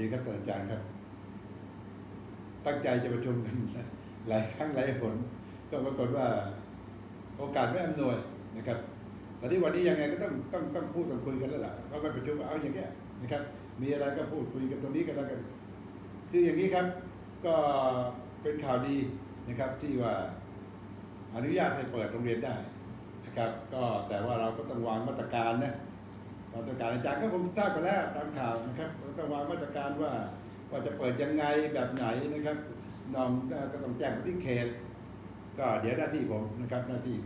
ดีครับท่านอาจารย์ครับ ตั้งใจจะประชุมกันหลายครั้งหลายหนก็ปรากฏว่าโอกาสไม่อำนวยนะครับแต่ที่วันนี้ยังไงก็ต้องต้องต้องพูดต้องคุยกันแล้วล่ะเขาไปประชุมเอาอย่างเงี้ยนะครับ มีอะไรก็พูดคุยกันตรงนี้กันแล้วกัน คืออย่างนี้ครับ ก็เป็นข่าวดีนะครับที่ว่าอนุญาตให้เปิดโรงเรียนได้นะครับ ก็แต่ว่าเราก็ต้องวางมาตรการนะ มาตรการอาจารย์ก็คงทราบไปแล้วตามข่าวนะครับเราต้องวางมาตรการว่าว่าจะเปิดยังไงแบบไหนนะครับน้องก็ต้องแจ้งไปที่เขต ก็เดี๋ยวหน้าที่ผมนะครับหน้าที่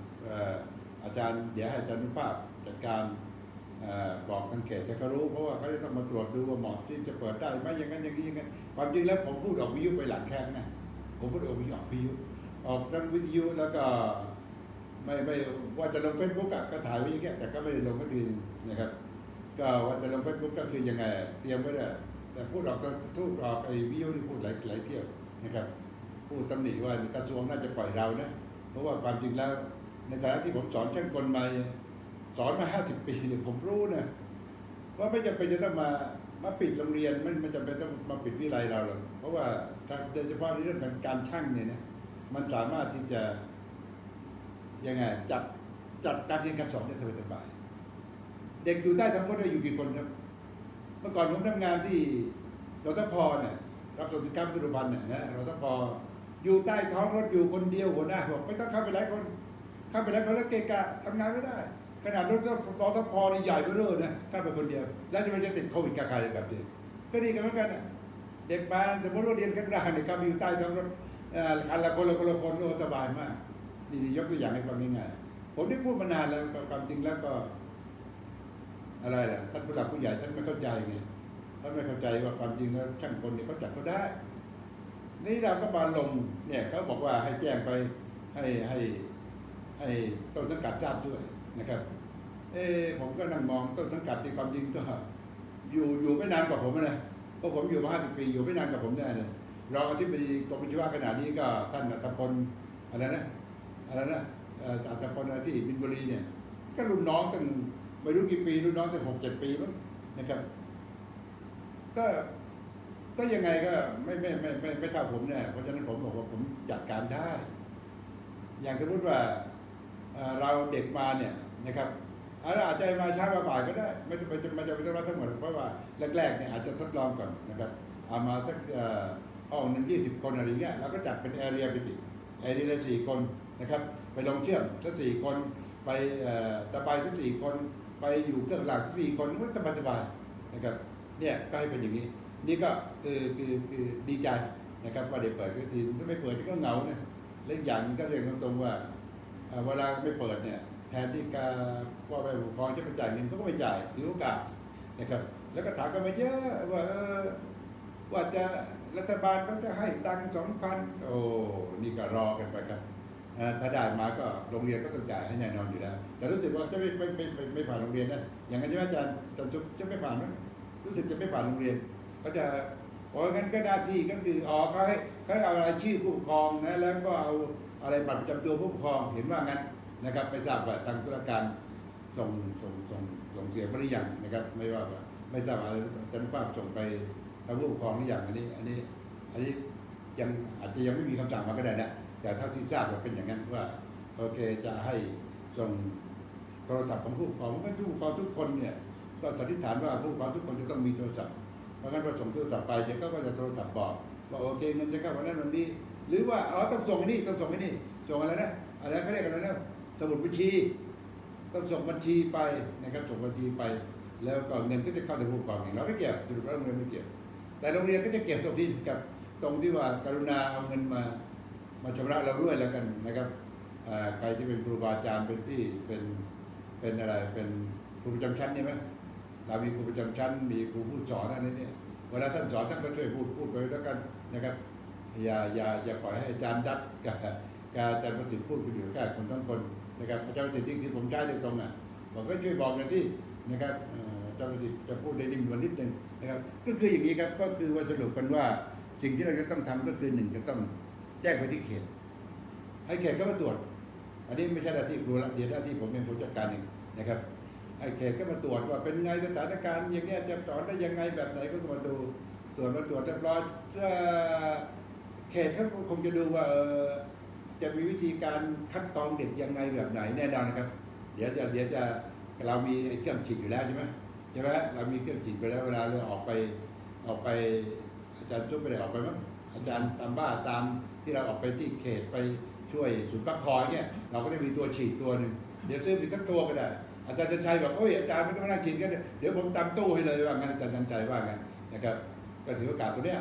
อาจารย์เดี๋ยวให้อาจารย์นุภาพจัดการเอ่อบอกทางเขตจะเขารู้เพราะว่าเขาจะต้องมาตรวจดูว่าเหมาะที่จะเปิดได้ไหมอย่างนั้นอย่างนี้อย่างนั้นความจริงแล้วผมพูดออกวิทยุไปหลังแคมป์นะผมพูดออกวิทยุออกวิทยุออกทั้งวิทยุแล้วก็ไม่ไม่ว่าจะลงเฟซบุ๊กก็ถ่ายไว้อย่างเงี้ยแต่ก็ไม่ได้ลงก็ทีนึงนะครับ ก็ว่าจะลงเฟซบุ๊กก็คือยังไง เตรียมไว้ได้แต่พูดออกตอนทูดออกไอ้วิทยุนี่พูดหลายหลายเที่ยวนะครับพูดตำหนิว่ากระทรวงน่าจะปล่อยเรานะเพราะว่าความจริงแล้ว ในฐานะที่ผมสอนช่างกลมาสอนมาห้าสิบปีเนี่ยผมรู้นะว่าไม่จำเป็นจะต้องมามาปิดโรงเรียนมันมันจำเป็นต้องมาปิดวิไลเราหรอกเพราะว่าโดยเฉพาะในเรื่องการการช่างเนี่ยนะมันสามารถที่จะยังไงจัดจัดการเรียนการสอนได้สบาย เด็กอยู่ใต้ท้องรถได้อยู่กี่คนครับ เมื่อก่อนผมทำงานที่รทพอเนี่ยรับสวัสดิการปัจจุบันเนี่ยนะเราทพออยู่ใต้ท้องรถอยู่คนเดียวหัวหน้าบอกไม่ต้องเข้าไปหลายคน เข้าไปหลายคนแล้วเกะกะทำงานไม่ได้ ขนาดรถรทพนี่ใหญ่เบ้อเร่อนะเข้าไปคนเดียว แล้วจะมันจะติดโควิดกับใครแบบนี้ก็ดีกันเหมือนกันเด็กมาสมมติว่าเรียนข้างล่างเนี่ยครับอยู่ใต้ท้องรถอ่อคันละคนละคนละคนโอ้สบายมากนี่ยกตัวอย่างให้ฟังง่ายๆผมได้พูดมานานแล้วความจริงแล้วก็ อะไรล่ะท่านผู้หลักผู้ใหญ่ท่านไม่เข้าใจไงท่านไม่เข้าใจว่าความจริงแล้วช่างคนเนี่ยเขาจัดเขาได้ นี่เราก็มาลงเนี่ยเขาบอกว่าให้แจ้งไปให้ให้ให้ต้นสังกัดทราบด้วยนะครับ เอ้ผมก็นั่งมองต้นสังกัดในความจริงก็อยู่อยู่ไม่นานกว่าผมนะเพราะผมอยู่มาห้าสิบปีอยู่ไม่นานกว่าผมแน่เลยรองอธิบดีกรมวิศวะขณะนี้ก็ท่านอัตพลอะไรนะอะไรนะอัตพลที่บินบุรีเนี่ย ก็รุ่นน้องตั้ง ไม่รู้กี่ปีรุ่นน้องตั้งหกเจ็ดปีมั้งนะครับ ก็ก็ยังไงก็ไม่ไม่ไม่ไม่ไม่เท่าผมแน่เพราะฉะนั้นผมบอกว่าผมจัดการได้ อย่างสมมติว่าเราเด็กมาเนี่ยนะครับอาจจะมาช้ามาบ่ายก็ได้ ไม่จำเป็นจะไม่จำเป็นต้องรับทั้งหมดเพราะว่าแรกๆเนี่ยอาจจะทดลองก่อนนะครับเอามาสักพ่อห้องหนึ่งยี่สิบคนอะไรเงี้ยเราก็จัดเป็นแอเรียไปสิแอเรียละสี่คนนะครับ ไปลองเชื่อมสักสี่คน ไปตะไบสักสี่คน ไปอยู่เครื่องหลักสี่คนมันสบายๆนะครับเนี่ยก็ให้เป็นอย่างนี้ นี่ก็คือคือคือดีใจนะครับว่าได้เปิดก็ทีถ้าไม่เปิดก็เหงาเนะเล่นอย่างนึงก็เรียนตรงๆว่าเวลาไม่เปิดเนี่ยแทนที่การพ่อแม่ผู้ปกครองจะไปจ่ายเงินเขาก็ไม่จ่ายถือโอกาสนะครับ แล้วก็ถามกันมาเยอะว่าว่าจะรัฐบาลเขาจะให้ตังค์สองพันโอ้นี่ก็รอกันไปครับ ถ้าได้มาก็โรงเรียนก็ต้องจ่ายให้แน่นอนอยู่แล้ว แต่รู้สึกว่าจะไม่ไม่ไม่ไม่ไม่ผ่านโรงเรียนนะอย่างนั้นใช่ไหมอาจารย์อาจารย์ชุบจะไม่ผ่านไหมรู้สึกจะไม่ผ่านโรงเรียนเขาจะโอ้งั้นก็หน้าที่ก็คืออ๋อเขาให้เขาเอารายชื่อผู้ปกครองนะแล้วก็เอาอะไรบัตรประจำตัวผู้ปกครองเห็นว่างั้นนะครับไม่ทราบว่าทางธุรการส่งส่งส่งส่งเสียงไปหรือยังนะครับ ไม่ว่าไม่ทราบว่าอาจารย์ภาพส่งไปทางผู้ปกครองหรือยังอันนี้ อันนี้ อันนี้ยังอาจจะยังไม่มีคำสั่งมาก็ได้นะ แต่เท่าที่ทราบจะเป็นอย่างนั้นว่าโอเคจะให้ส่งโทรศัพท์ของผู้ปกครองเพราะผู้ปกครองทุกคนเนี่ยก็สันนิษฐานว่าผู้ปกครองทุกคนจะต้องมีโทรศัพท์ เพราะงั้นพอส่งโทรศัพท์ไปเดี๋ยวก็จะโทรศัพท์บอกว่าโอเคเงินจะเข้าวันนั้นวันนี้ หรือว่าอ๋อต้องส่งไอ้นี่ต้องส่งไอ้นี่ส่งอะไรนะอะไรเขาเรียกอะไรนะสมุดบัญชี ต้องส่งบัญชีไปนะครับส่งบัญชีไป แล้วก็เงินก็จะเข้าถึงผู้ปกครองเองเราไม่เกี่ยวสรุปแล้วเงินไม่เกี่ยวแต่โรงเรียนก็จะเกี่ยวตรงที่กับตรงที่ว่ากรุณาเอาเงินมา มาชำระเราด้วยแล้วกันนะครับใครที่เป็นครูบาอาจารย์เป็นที่เป็นเป็นอะไรเป็นครูประจำชั้นใช่ไหมเรามีครูประจำชั้น มีครูผู้สอนอะไรเนี่ยเวลาท่านสอนท่านก็ช่วยพูดพูดไปแล้วกันนะครับอย่าอย่าอย่าปล่อยให้อาจารย์ดัดกับกับอาจารย์ประสิทธิ์พูดคนเดียวแค่คนทั้งคนนะครับอาจารย์ประสิทธิ์นี่คือผมใช้โดยตรงอะบอกก็ช่วยบอกหน่อยที่นะครับอาจารย์ประสิทธิ์จะพูดได้นิ่มกว่านิดนึงนะครับ ก็คืออย่างนี้ครับก็คือว่าสรุปกันว่าสิ่งที่เราจะต้องทำก็คือหนึ่งจะต้อง แจ้งไปที่เขต ให้เขตเข้ามาตรวจ อันนี้ไม่ใช่หน้าที่ครูละเดี๋ยวหน้าที่ผมเป็นผู้จัดการเองนะครับให้เขตก็มาตรวจว่าเป็นไงสถานการณ์อย่างเงี้ยจะสอนได้ยังไงแบบไหนก็มาดูตรวจมาตรวจเรียบร้อยเอ่อเขตเขาคงจะดูว่าจะมีวิธีการคัดกรองเด็กยังไงแบบไหนแน่นอนนะครับ เดี๋ยวจะเดี๋ยวจะเรามีเครื่องฉีดอยู่แล้วใช่ไหมใช่ไหมเรามีเครื่องฉีดไปแล้วเวลาเราออกไปออกไปอาจารย์ชุบไปได้ออกไปมั้ง อาจารย์ตามบ้านตามที่เราออกไปที่เขตไปช่วยศูนย์พักคอยเนี่ยเราก็ได้มีตัวฉีดตัวหนึ่งเดี๋ยวซื้อไปสักตัวก็ได้ อาจารย์จันชัยบอกโอ้ยอาจารย์ไม่ต้องมานั่งฉีดกันเดี๋ยวผมตามตู้ให้เลยว่างั้นอาจารย์จันชัยว่างั้นนะครับก็ถือโอกาสตัวเนี้ย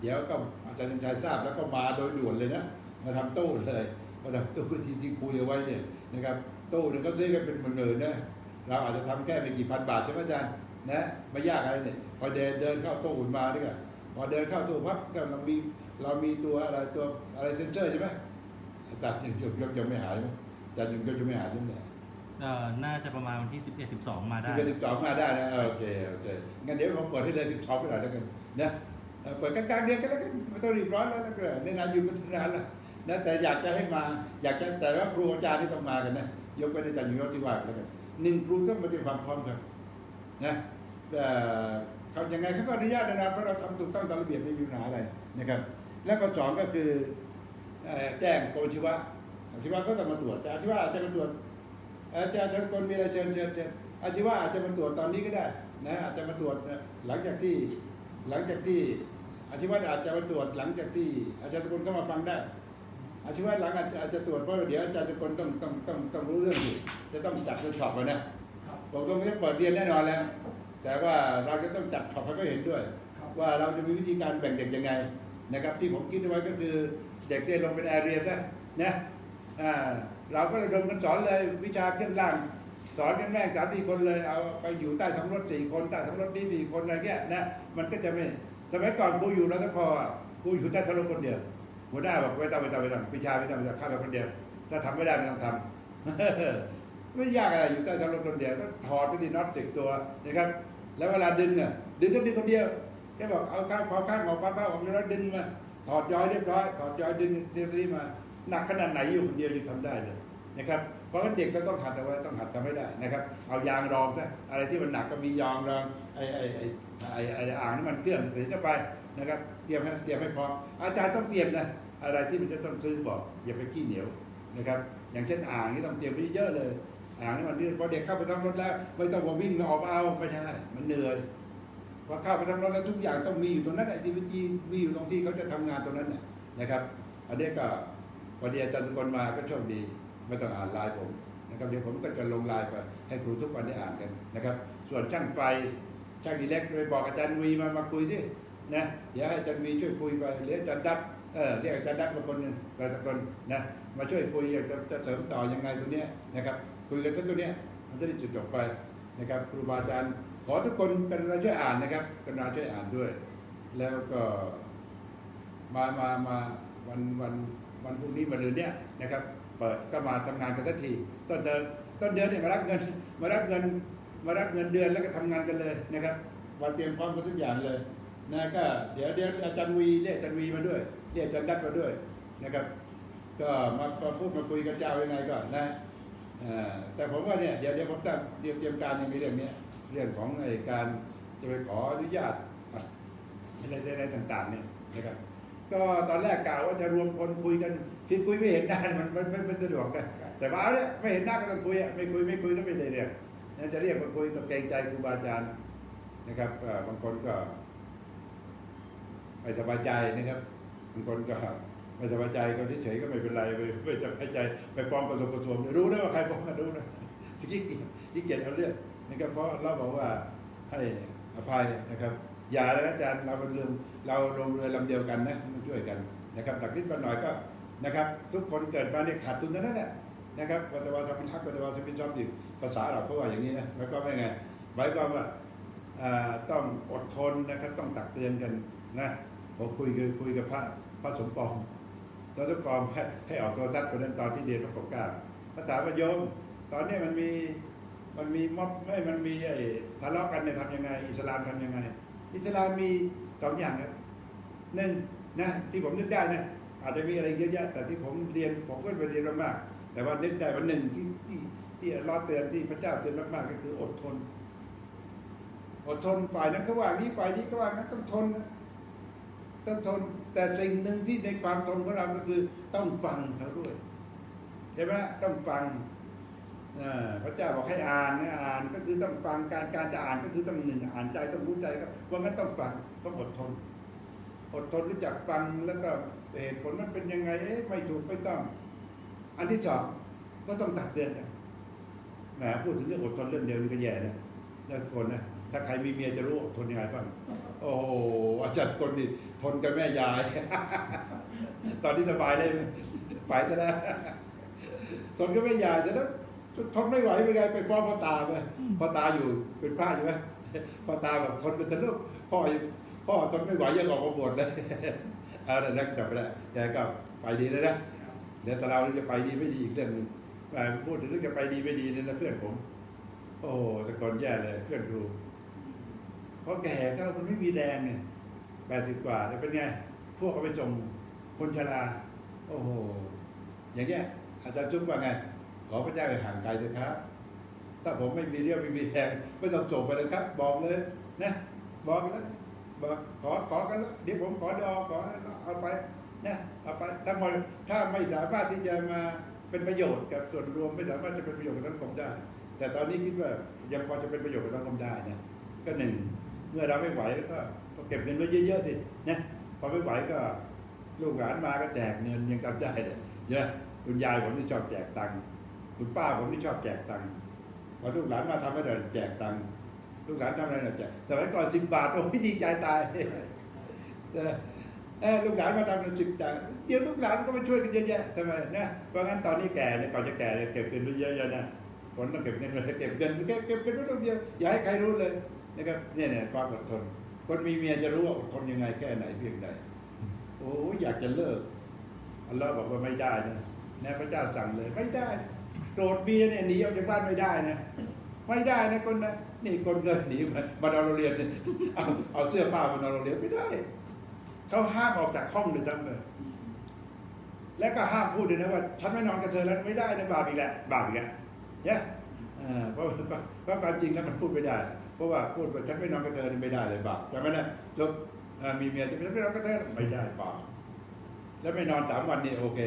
เดี๋ยวก็อาจารย์จันชัยทราบแล้วก็มาโดยด่วนเลยนะมาทำตู้เลยมาทำตู้ที่ที่คุยเอาไว้เนี่ยนะครับตู้นึงก็ซื้อกันเป็นหมื่นๆนะเราอาจจะทำแค่ไม่กี่พันบาทใช่ไหมอาจารย์นะไม่ยากอะไรเนี่ยพอเดินเดินเข้าตู้อุ่นมานี่ก็ พอเดินเข้าตู้พับเรามีเรามีตัวอะไรตัวอะไรเซนเซอร์ใช่ไหมอาจารย์ยังยกยังไม่หายไหมอาจารย์ยังยกยังไม่หายใช่ไหมเนี่ยเอ่อน่าจะประมาณวันที่ 11 12 มาได้ที่เป็นสิบสองมาได้นะเออโอเคโอเคงั้นเดี๋ยวผมเปิดให้เลยสิบสองไปหน่อยแล้วกันนะเออเปิดกลางๆเดือนก็แล้วกันไม่ต้องรีบร้อนแล้วแล้วก็ในนานอยู่มาตั้งนานแล้วนะแต่อยากจะให้มาอยากจะแต่ว่าครูอาจารย์ที่ต้องมากันนะยกไปในอาจารย์อยู่ยศที่ว่ากันแล้วกันหนึ่งครูต้องมาเตรียมความพร้อมครับนะเอ่อ เขายังไงเขาก็อนุญาตนะเพราะเราทำถูกต้องตามระเบียบไม่มีปัญหาอะไรนะครับ แล้วก็สองก็คือแจ้งกรมอาชีวะอาชีวะก็ต้องมาตรวจแต่อาชีวะอาจจะมาตรวจอาจารย์ทุกคนมีอะไรเชิญเชิญเชิญอาชีวะอาจจะมาตรวจตอนนี้ก็ได้นะอาจจะมาตรวจหลังจากที่หลังจากที่อาชีวะอาจจะมาตรวจหลังจากที่อาจารย์ทุกคนเข้ามาฟังได้อาชีวะหลังอาจจะอาจจะตรวจเพราะเดี๋ยวอาจารย์ทุกนต้องต้องต้องต้องรู้เรื่องอยู่จะต้องจัดเป็นช็อปมานะบอกตรงนี้เปิดเรียนแน่นอนแล้ว แต่ว่าเราจะต้องจัดช็อปให้เขาเห็นด้วย ว่าเราจะมีวิธีการแบ่งเด็กยังไงนะครับ ที่ผมคิดเอาไว้ก็คือเด็กได้ลงเป็นแอเรียซะนะอ่าเราก็ระดมกันสอนเลยวิชาเครื่องล่างสอนกันแม่งสามสี่คนเลยเอาไปอยู่ใต้ท้องรถสี่คนใต้ท้องรถนี่สี่คนอะไรเงี้ยนะมันก็จะไม่สมัยก่อนครูอยู่แล้วก็พออะครูอยู่ใต้ท้องรถคนเดียวหัวหน้าบอกไม่ต้องไม่ต้องไม่ต้องวิชาไม่ต้องไม่ต้องเข้าไปคนเดียวถ้าทำไม่ได้ไม่ต้องทำไม่ยากอะไรอยู่ใต้ท้องรถคนเดียวก็ถอดไปที่น็อตสิบตัวนะครับ แล้วเวลาดึงอะดึงก็ดึงคนเดียวแกบอกเอาข้างพอข้างออกมาข้างออกแล้วดึงมาถอดย้อยเรียบร้อยถอดย้อยดึงเรียบร้อยมาหนักขนาดไหนอยู่คนเดียวยังทำได้เลยนะครับเพราะเด็กเราต้องหัดเอาไว้ต้องหัดทำให้ได้นะครับ เอายางรองซะอะไรที่มันหนักก็มียางรองไอ้ไอ้ไอ้ไอ้ไอ้อ่างนี่มันเครื่องถึงจะไปนะครับ เตรียมให้เตรียมให้พร้อมอาจารย์ต้องเตรียมนะอะไรที่มันจะต้องซื้อบอกอย่าไปขี้เหนียวนะครับ อย่างเช่นอ่างนี่ต้องเตรียมไว้เยอะเลย อ่างมันนี่พอเด็กเข้าไปทำรถแล้ว ไม่ต้องว่าวิ่งออกมาเอาไม่ได้มันเหนื่อยพอเข้าไปทำรถแล้วทุกอย่างต้องมีอยู่ตรงนั้นแอคทิวิตี้มีอยู่ตรงที่เขาจะทำงานตรงนั้นนะครับ อันนี้ก็พอดีอาจารย์สกลมาก็โชคดี ไม่ต้องอ่านไลน์ผมนะครับเดี๋ยวผมก็จะลงไลน์ไปให้ครูทุกวันได้อ่านกันนะครับ ส่วนช่างไฟช่างอิเล็กไปบอกอาจารย์วีมามาคุยดินะเดี๋ยวให้อาจารย์วีช่วยคุยไปหรืออาจารย์ดับเออเรียกอาจารย์ดับมาคนหนึ่งอาจารย์สกลนะมาช่วยคุยอยากจะเสริมต่อยังไงตรงนี้นะครับ คุยกันสักตัวเนี้ยมันจะได้จุดจบไปนะครับครูบาอาจารย์ ขอทุกคนกรุณาช่วยอ่านนะครับกรุณาช่วยอ่านด้วย แล้วก็มามามาวันวันวันพรุ่งนี้มาเรือนเนี้ยนะครับเปิดก็มาทำงานกันทันทีต้นเดือนต้นเดือนเนี่ยมารับเงินมารับเงินมารับเงินเดือนแล้วก็ทำงานกันเลยนะครับมาเตรียมพร้อมกันทุกอย่างเลยนะก็เดี๋ยวเดี๋ยวอาจารย์วีเรียกอาจารย์วีมาด้วยเรียกอาจารย์ดับมาด้วยนะครับ ก็มามาพูดมาคุยกันเจ้ายังไงก็นะ แต่ผมว่าเนี่ยเดี๋ยวเดี๋ยวผมตั้งเตรียมเตรียมการในเรื่องนี้เรื่องของไอ้การจะไปขออนุญาตอะไรอะไรต่างๆเนี่ยนะครับก็ตอนแรกกล่าวว่าจะรวมคนคุยกันคือคุยไม่เห็นหน้ามันมันมันมันสะดวกนะแต่ว่าเอาเนี่ยไม่เห็นหน้าก็ต้องคุยอะไม่คุยไม่คุยก็ไม่ได้เรื่องนจะเรียกมาคุยต้องเกรงใจครูบาอาจารย์นะครับบางคนก็ไม่สบายใจนะครับบางคนก็ ไม่สบายใจก็เฉยๆก็ไม่เป็นไรไม่ไม่สบายใจไปฟ้องกระทรวงกระทรวงรู้นะว่าใครฟ้องมารู้นะที่ยิ่งยิ่งเกียจเอาเรื่องนะครับเพราะเราบอกว่าให้อภัยนะครับ อย่าเลยอาจารย์เราเป็นเรื่องเราลงเรือลำเดียวกันนะต้องช่วยกันนะครับตักนิดหน่อยก็นะครับ ทุกคนเกิดมาเนี่ยขาดทุนทั้งนั้นแหละนะครับวัตวาสมินทักวัตวาสมินชอบดิบภาษาเราก็ว่าอย่างนี้นะแล้วก็ไม่ไงหมายความว่าต้องอดทนนะครับต้องตักเตือนกันนะผมคุยกับคุยกับพระพระสมปองพระ สมปองให้ให้ออกโทรทัศน์คนนั้นตอนที่เรียนพระปกเก้าพระถามว่าโยมตอนนี้มันมีมันมีม็อบไม่มันมีไอ้ทะเลาะกันเนี่ยทำยังไง อิสลามทำยังไง อิสลามมีสองอย่างครับหนึ่งนะที่ผมนึกได้นะอาจจะมีอะไรเยอะแยะแต่ที่ผมเรียนผมก็ไปเรียนมากๆแต่ว่านึกได้ว่าหนึ่งที่ที่ที่เลอเตือนที่พระเจ้าเตือนมากๆก็คืออดทน อดทนฝ่ายนั้นเขาว่านี้ฝ่ายนี้เขาว่านั้นต้องทนนะ ต้องทน แต่สิ่งหนึ่งที่ในความทนของเราก็คือ ต้องฟังเขาด้วยใช่ไหมต้องฟังพระเจ้าบอกให้อ่านนะอ่านก็คือต้องฟังการการจะอ่านก็คือต้องหนึ่งอ่านใจต้องรู้ใจก็เพราะงั้นต้องฟังต้องอดทน อดทนรู้จักฟังแล้วก็เหตุผลมันเป็นยังไงเอ๊ะไม่ถูกไม่ต้อง อันที่สองก็ต้องตักเตือนกันแหมพูดถึงเรื่องอดทนเรื่องเดียวนี่ก็แย่นะนะทุกคนนะ ถ้าใครมีเมียจะรู้ทนยังไงบ้าง โอ้โหอาจารย์คนนี่ทนกับแม่ยาย ตอนนี้สบายเลยไหมไปซะแล้วทนกับแม่ยายแต่แล้วทนไม่ไหวเป็นไงไปฟ้องพ่อตาไปพ่อตาอยู่เป็นพระอยู่ไหมพ่อตาแบบทนเป็นตะลุกพ่อพ่อทนไม่ไหวยังออกมาบวชเลยเอาแต่นั้นกลับไปแล้วแต่ก็ไปดีแล้วนะเดี๋ยวแต่เราจะไปดีไม่ดีอีกเรื่องหนึ่งพูดถึงเรื่องจะไปดีไม่ดีเนี่ยนะเพื่อนผม โอ้แต่ก่อนแย่เลยเพื่อนครู พราะแก่ก็มันไม่มีแรงเนี่ยแปดสิบกว่าแต่เป็นไง พวกเขาไปส่งคนชรา โอ้โห อย่างเงี้ยอาจารย์จุ๊บว่าไง ขอพระเจ้าให้ห่างไกลเถอะครับ ถ้าผมไม่มีเรี่ยวไม่มีแรงไม่ต้องส่งไปเลยครับ บอกเลยนะบอกแล้วบอกขอขอกันแล้วเดี๋ยวผมขอดอขอเอาไปนะเอาไปถ้ามันถ้าไม่สามารถที่จะมาเป็นประโยชน์กับส่วนรวมไม่สามารถจะเป็นประโยชน์กับสังคมได้ แต่ตอนนี้คิดว่ายังพอจะเป็นประโยชน์กับสังคมได้นะก็หนึ่ง มื่อเราไม่ไหวก็ก็เก็บเงินไว้เยอะๆสินะพอไม่ไหวก็ลูกหลานมาก็แจกเงินยังจำได้เลยเยอะคุณยายผมที่ชอบแจกตังค์คุณป้าผมที่ชอบแจกตังค์พอลูกหลานมาทำให้เดินแจกตังค์ลูกหลานทำอะไรเน่ยแจกสมัยก่อนสิบบาทโอ้ยดีใจตายเออลูกหลานมาทำเป็นสิบจ่ายเดี๋ยวลูกหลานก็มาช่วยกันเยอะแยะทำไมนะเพราะงั้นตอนนี้แก่เนี่ยก่อนจะแก่เนี่ยเก็บเงินไว้เยอะๆนะคนต้องเก็บเงินไว้เก็บเงินเก็บเก็บเงินไว้ตรงเดียวอย่าให้ใครรู้เลย นะครับเนี่ยเนี่ยความอดทน คนมีเมียจะรู้ว่าอดทนยังไงแก้ไหนเพียงใดโอ้อยากจะเลิกอัลลอฮ์บอกว่าไม่ได้นะนะพระเจ้าสั่งเลยไม่ได้โกรธเมียเนี่ยหนีออกจากบ้านไม่ได้นะไม่ได้นะคนนะนี่คนเกินหนีมามาดอนโรงเรียนเนี่ยเอาเอาเสื้อผ้ามานอนโรงเรียนไม่ได้เขาห้ามออกจากห้องเลยทั้งเลยและก็ห้ามพูดเลยนะว่าฉันไม่นอนกับเธอแล้วไม่ได้นะบาปอีกแล้วบาปอีกแล้วเนี่ยเพราะเพราะความจริงแล้วมันพูดไม่ได้ เพราะว่าพูดว่าฉันไม่นอนกับเธอนี่ไม่ได้เลยบาปใช่ไหมนะยกมีเมียจะไม่นอนกับเธอไม่ได้บาปแล้วไม่นอนสามวันนี่โอเค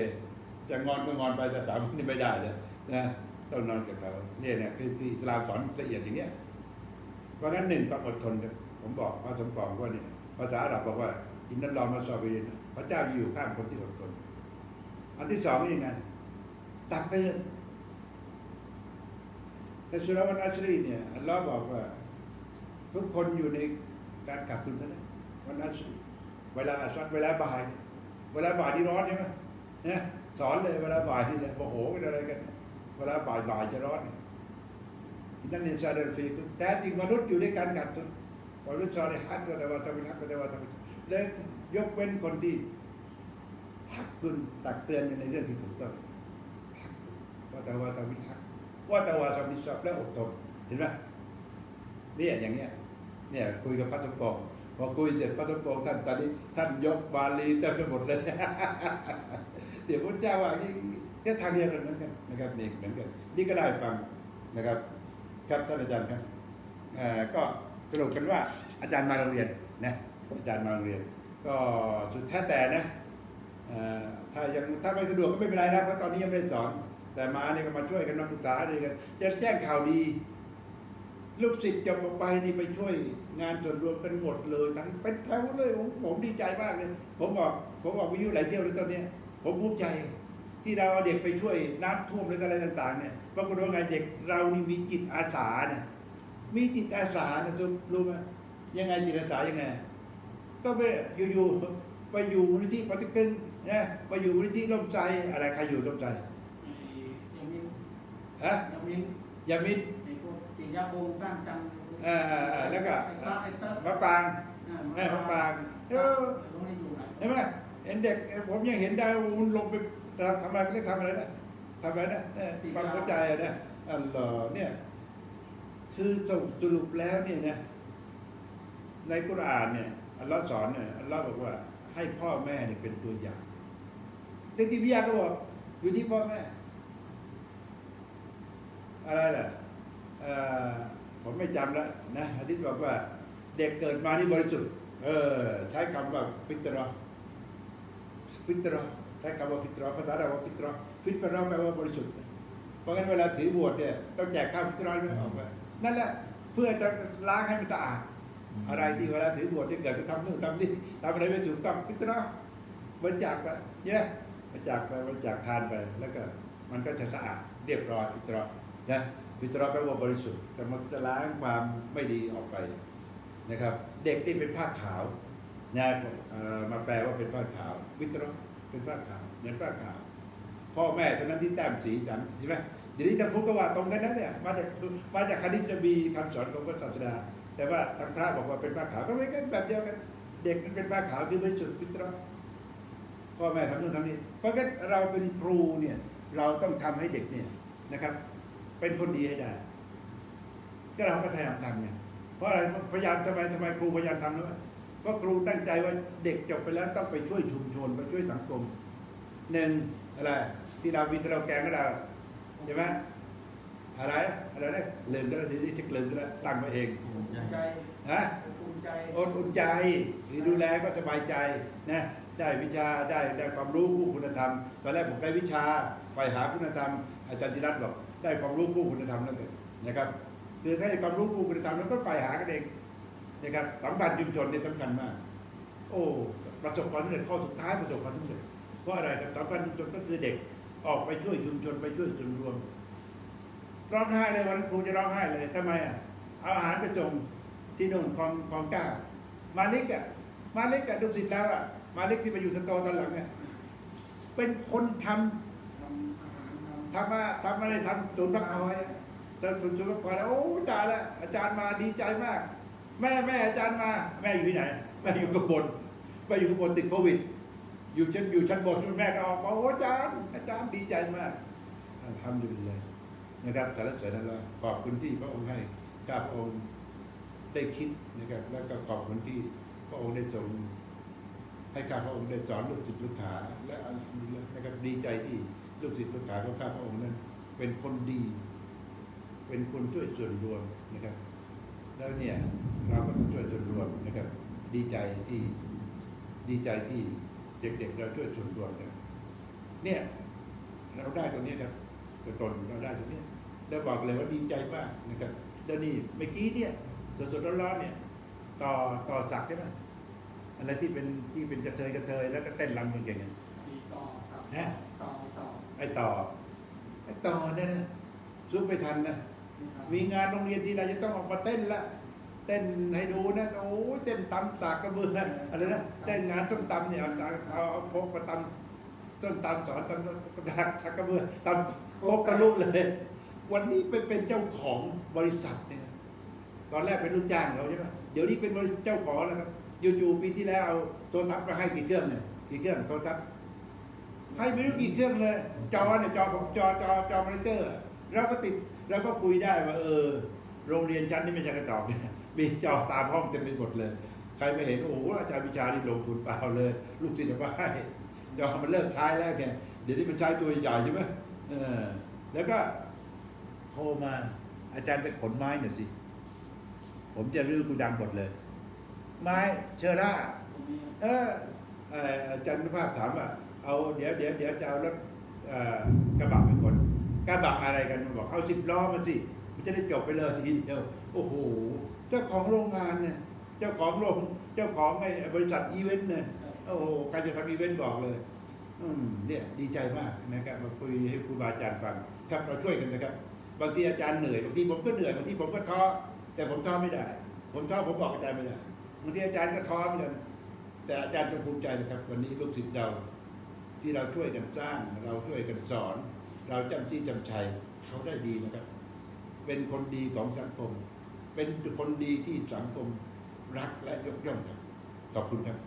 จะงอนก็งอนไปแต่สามวันนี่ไม่ได้เลยนะต้องนอนกับเขาเนี่ยเนี่ยคือที่สลามสอนละเอียดอย่างเงี้ยเพราะงั้นหนึ่งต้องอดทนครับผมบอกพระสมปองว่าเนี่ยภาษาอาหรับบอกว่า อินนัลลอมาซอบิรินพระเจ้าอยู่ข้างคนที่อดทนอันที่สองนี่ยังไงตักเตือนในสุรวันอัชรีเนี่ยอัลลอฮ์บอกว่า ทุกคนอยู่ในการกักตุนเท่านั้นวันอัชรีเวลาอัสวัดเวลาบ่าย เวลาบ่ายที่ร้อนใช่ไหมเนี่ยสอนเลยเวลาบ่ายนี่แหละโมโหกันอะไรกัน เวลาบ่ายบ่ายจะร้อนเนี่ยอินนันนิซาเดลฟีคือแต่จริงมนุษย์อยู่ในการกัดตุนวารุชอเลยฮัดว่าแต่ว่าทำเป็นฮักว่าแต่ว่าทำเป็นและยกเว้นคนที่ฮักกุนตักเตือนในเรื่องที่ถูกต้องว่าแต่ว่าทำเป็นฮักว่าแต่ว่าทำเป็นชอบและอดทนเห็นไหม เนี่ยอย่างเงี้ยเนี่ยคุยกับพระสมปองพอคุยเสร็จพระสมปองท่านตอนนี้ท่านยกบาลีเต็มไปหมดเลย เดี๋ยวพระเจ้าว่านี่ก็ทางเดียวกันเหมือนกันนะครับนี่เหมือนกันนี่ก็ได้ฟังนะครับ ครับท่านอาจารย์ครับเอ่อก็สรุปกันว่าอาจารย์มาโรงเรียนนะอาจารย์มาโรงเรียน ก็สุดแท้แต่นะถ้ายังถ้าไม่สะดวกก็ไม่เป็นไรนะเพราะตอนนี้ยังไม่ได้สอน แต่มาเนี่ยก็มาช่วยกันมาปรึกษาดีกันจะแจ้งข่าวดี ลูกศิษย์จบออกไปนี่ไปช่วย งานส่วนรวมกันหมดเลย ทั้งเป็นแถวเลยผมผมดีใจมากเลย ผมบอก ผมบอกวิทยุหลายเที่ยวเลยตอนเนี้ยผมภูมิใจ ที่เราเอาเด็กไปช่วยน้ำท่วมหรืออะไรต่าง ๆ เนี่ยปรากฏว่าไงเด็กเรานี่มีจิตอาสาเนี่ยมีจิตอาสานะทุกรู้ไหมยังไงจิตอาสายังไง ก็ไปอยู่ๆไปอยู่มูลนิธิปฏิกตึงนะไปอยู่มูลนิธิร่มใจอะไรใครอยู่ร่มใจยังมินฮะยังมินยามิด ไอ้พวกปิยะวงศ์บ้านจังเอ่อแล้วก็ไอ้ตาไอ้เติ้ลมะปรางอ่าแม่มะปรางเอเอออต้องได้อยู่ไหนเห็นไหมเห็นเด็กผมยังเห็นได้ว่ามันลงไปทำอะไรเรียกทำอะไรนะทำอะไรนะเออความเข้าใจอะนะอัลลอฮ์เนี่ย คือสรุปแล้วเนี่ยนะในกุรอานเนี่ยอัลลอฮ์สอนเนี่ยอัลลอฮ์บอกว่า ให้พ่อแม่เนี่ยเป็นตัวอย่างเด็กที่พิยาก็บอกอยู่ที่พ่อแม่ อะไรล่ะเอ่อ ผมไม่จำแล้วนะอาทิตย์บอกว่า เด็กเกิดมานี่บริสุทธิ์เออ ใช้คำว่าฟิตรอฟิตรอใช้คำว่าฟิตรอภาษาเราว่าฟิตรอฟิตรอแปลว่าบริสุทธิ์เพราะงั้นเวลาถือบวชเนี่ยต้องแจกข้าวฟิตรอให้มันออกมานั่นแหละเพื่อจะล้างให้มันสะอาดอะไรที่เวลาถือบวชที่เกิดไปทำนู่นทำนี่ทำอะไรไม่ถูกต้องฟิตรอบริจาคไปเนี่ยบริจาคไปบริจาคทานไป แล้วก็มันก็จะสะอาดเรียบร้อยฟิตรอนะ ฟิตรอแปลว่าบริสุทธิ์แต่มันจะล้างความไม่ดีออกไปนะครับ เด็กที่เป็นผ้าขาวนะมาแปลว่าเป็นผ้าขาวฟิตรเป็นผ้าขาวเหมือนผ้าขาว พ่อแม่เท่านั้นที่แต้มสีจันใช่ไหมเดี๋ยวนี้จะพูดก็ว่าตรงกันนั้นเนี่ยมาจากมาจากคณิตจะมีคำสอนของพระศาสดา แต่ว่าทางพระบอกว่าเป็นผ้าขาวก็ไม่กันแบบเดียวกัน เด็กมันเป็นผ้าขาวคือบริสุทธิ์ฟิตรพ่อแม่ทำนู่นทำนี่เพราะงั้นเราเป็นครูเนี่ยเราต้องทำให้เด็กเนี่ยนะครับ เป็นคนดีให้ได้ ก็เราก็พยายามทำไงเพราะอะไรพยายามทำไมทำไมครูพยายามทำรู้ไหมเพราะครูตั้งใจว่าเด็กจบไปแล้วต้องไปช่วยชุมชนไปช่วยสังคมหนึ่งอะไรที่เราวิทย์เราแกงก็เราใช่ไหมอะไรอะไรนะลืมก็แล้วเดียวนี้จะลืมก็แล้วตั้งมาเองภูมิใจใจฮะภูมิใจอดอุ่นใจหรือดูแลก็สบายใจนะได้วิชาได้ได้ความรู้คู่คุณธรรม ตอนแรกผมได้วิชาใฝ่หาคุณธรรม อาจารย์จิรัตน์บอก ได้ความรู้คู่คุณธรรมนั่นเองนะครับคือถ้าความรู้คู่คุณธรรมแล้วก็ใฝ่หากันเองนะครับสัมพันธ์ชุมชนเนี่ยสำคัญมาก โอ้ประสบความสำเร็จข้อสุดท้ายประสบความสำเร็จเพราะอะไรครับสัมพันธ์ชุมชนก็คือเด็กออกไปช่วยชุมชนไปช่วยส่วนรวมร้องไห้เลยวันครูจะร้องไห้เลยทำไมอะเอาอาหารไปส่งที่โน่นคลองคลองก้ามาลิกอะมาลิกอะดูสิทธิ์แล้วอะมาลิกที่ไปอยู่สตอตอนหลังอะเป็นคนทำทำอา ทำมาทำอะไรทำตุนพักคอยสนับสนุนตุนพักคอยแล้วโอ้ตายแล้วอาจารย์มาดีใจมาก แม่แม่อาจารย์มา แม่อยู่ที่ไหน แม่อยู่ข้างบนแม่อยู่ข้างบนติดโควิด อยู่ชั้นอยู่ชั้นบนแม่ก็ออกมาโอ้อาจารย์ อาจารย์ดีใจมากทำอยู่เลยนะครับสารเสริญนั่นแหละขอบคุณที่พระองค์ให้ข้าพระองค์ได้คิดนะครับ แล้วก็ขอบคุณที่พระองค์ได้ทรงให้ข้าพระองค์ได้สอนลูกศิษย์ลูกหาและอัลฮัมดุลิลละห์นะครับดีใจที่ ลูกศิษย์ลูกหาของข้าพระองค์นั้น เป็นคนดี เป็นคนช่วยส่วนรวมนะครับ แล้วเนี่ยเราก็ต้องช่วยส่วนรวมนะครับ ดีใจที่ดีใจที่เด็กๆ เราช่วยส่วนรวมกันเนี่ยเราได้ตรงนี้ครับตัวตนเราได้ตรงนี้แล้วบอกเลยว่าดีใจมากนะครับแล้วนี่เมื่อกี้เนี่ยสดๆร้อนๆเนี่ย ต่อต่อจักรใช่ไหมอะไรที่เป็นที่เป็นกระเทยกระเทยแล้วก็เต้นรำเก่งๆอะมีต่อครับฮะต่อต่อ ไอ้ต่อไอ้ต่อเนี่ยนะซุปไปทันนะมีงานโรงเรียนที่ไรจะต้องออกมาเต้นละเต้นให้ดูนะโอ้ยเต้นตำสากกระเบืออะไรนะเต้นงานส้มตำเนี่ยเอาเอาเอาโคกมาตำส้มตำสอนตำกระดาษสากกระเบือตำโคกกระลุเลย วันนี้ไปเป็นเจ้าของบริษัทเนี่ยตอนแรกเป็นลูกจ้างเขาใช่ไหมเดี๋ยวนี้เป็นบริเจ้าของแล้วครับอยู่ๆปีที่แล้วเอาโทรทัศน์มาให้กี่เครื่องเนี่ยกี่เครื่องโทรทัศน์ ให้ไม่รู้กี่เครื่องเลย จอเนี่ยจอของจอจอจอมอนิเตอร์เราก็ติดเราก็คุยได้ว่าเออ โรงเรียนชั้นนี่ไม่ใช่กระจอกเนี่ยมีจอตามห้องเต็มไปหมดเลย ใครไม่เห็นโอ้โหอาจารย์วิชานี่ลงทุนเปล่าเลย ลูกศิษย์บอกว่าจอมันเลิกใช้แล้วแกเดี๋ยวนี้มันใช้ตัวใหญ่ใช่ไหมเออ แล้วก็โทรมา อาจารย์ไปขนไม้หน่อยสิ ผมจะรื้อกูดังหมดเลย ไม้เชอร่า เอออาจารย์นุภาพถามว่า เอาเดี๋ยวเดี๋ยวเดี๋ยวจะเอารถกระบะเป็นคนกระบะอะไรกันมันบอกเอาสิบล้อมาสิมันจะได้จบไปเลยทีเดียวโอ้โหเจ้าของโรงงานเนี่ยเจ้าของโรงเจ้าของไอ้บริษัทอีเวนต์เนี่ยโอ้โหใครจะทำอีเวนต์บอกเลยอืมเนี่ยดีใจมากนะครับมาคุยให้ครูบาอาจารย์ฟังครับเราช่วยกันนะครับ บางทีอาจารย์เหนื่อยบางทีผมก็เหนื่อยบางทีผมก็ท้อแต่ผมท้อไม่ได้ ผมท้อผมบอกอาจารย์ไม่ได้บางทีอาจารย์ก็ท้อเหมือนกันแต่อาจารย์จงภูมิใจนะครับ วันนี้ลูกศิษย์เรา ที่เราช่วยกันสร้าง เราช่วยกันสอน เราจำจี้จำชัยเขาได้ดีนะครับ เป็นคนดีของสังคม เป็นคนดีที่สังคมรักและยกย่องครับ ขอบคุณครับ